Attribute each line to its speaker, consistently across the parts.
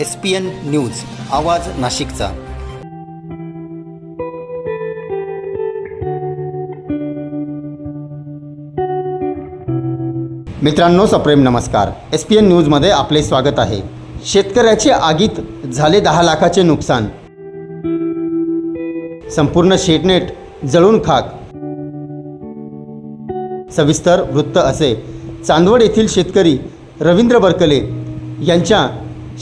Speaker 1: S P N news आवाज नाशिकचा. मित्रांनो सप्रेम नमस्कार. एस पी एन न्यूजमध्ये आपले स्वागत आहे. शेतकऱ्याचे आगीत झाले दहा लाखाचे नुकसान. संपूर्ण शेटनेट जळून खाक. सविस्तर वृत्त असे. चांदवड येथील शेतकरी रवींद्र बरकले यांच्या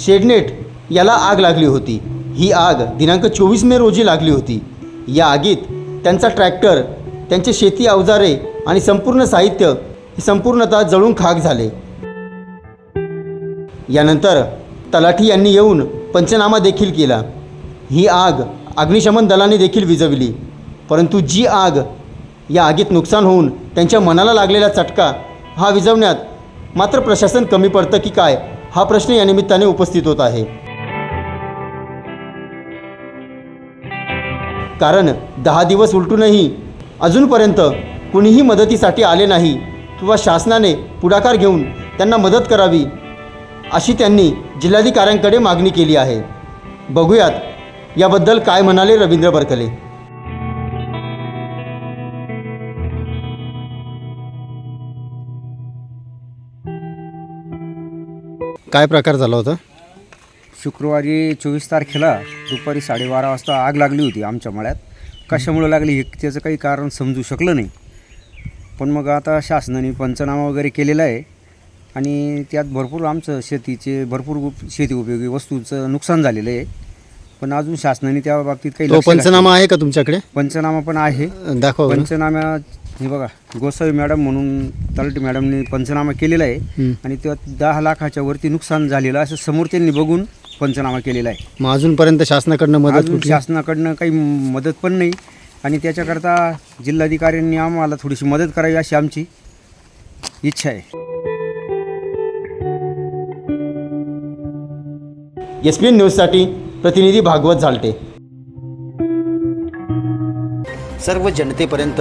Speaker 1: शेडनेट याला आग लागली होती. ही आग दिनांक चोवीस मे रोजी लागली होती. या आगीत त्यांचा ट्रॅक्टर त्यांचे शेती अवजारे आणि संपूर्ण साहित्य संपूर्णतः जळून खाक झाले. यानंतर तलाठी यांनी येऊन पंचनामा देखील केला. ही आग अग्निशमन दलाने देखील विझवली. परंतु जी आग या आगीत नुकसान होऊन त्यांच्या मनाला लागलेला चटका हा विझवण्यात मात्र प्रशासन कमी पडतं की काय हा प्रश्न या निमित्ताने उपस्थित होत आहे. कारण दहा दिवस उलटूनही अजूनपर्यंत कुणीही मदतीसाठी आले नाही किंवा शासनाने पुढाकार घेऊन त्यांना मदत करावी अशी त्यांनी जिल्हाधिकाऱ्यांकडे मागणी केली आहे. बघूयात याबद्दल काय म्हणाले रवींद्र बरकले काय प्रकार झाला होता?
Speaker 2: शुक्रवारी चोवीस तारखेला दुपारी साडेबारा वाजता आग लागली होती आमच्या मळ्यात. कशामुळे लागली हे त्याचं काही कारण समजू शकलं नाही. पण मग आता शासनाने पंचनामा वगैरे केलेला आहे आणि त्यात भरपूर आमचं शेतीचे भरपूर उप- शेती उपयोगी वस्तूंचं नुकसान झालेलं आहे. पण अजून शासनाने त्या बाबतीत काही
Speaker 1: तो
Speaker 2: लक्ष घातलं-
Speaker 1: पंचनामा आहे का तुमच्याकडे?
Speaker 2: पंचनामा पण आहे.
Speaker 1: दाखवा बरं.
Speaker 2: पंचनामा हे बघा गोसावी मॅडम म्हणून तलाठी मॅडमने पंचनामा केलेला आहे. आणि त्यात दहा लाखाच्या वरती नुकसान झालेलं असं समोर त्यांनी बघून पंचनामा केलेला आहे.
Speaker 1: मग अजूनपर्यंत शासनाकडनं मदत
Speaker 2: अजून
Speaker 1: कुठली?
Speaker 2: शासनाकडनं काही मदत पण नाही. आणि त्याच्याकरता जिल्हाधिकाऱ्यांनी आम्हाला थोडीशी मदत करावी अशी आमची इच्छा आहे.
Speaker 1: एस पी एन न्यूजसाठी प्रतिनिधी भागवत झालटे. सर्व जनतेपर्यंत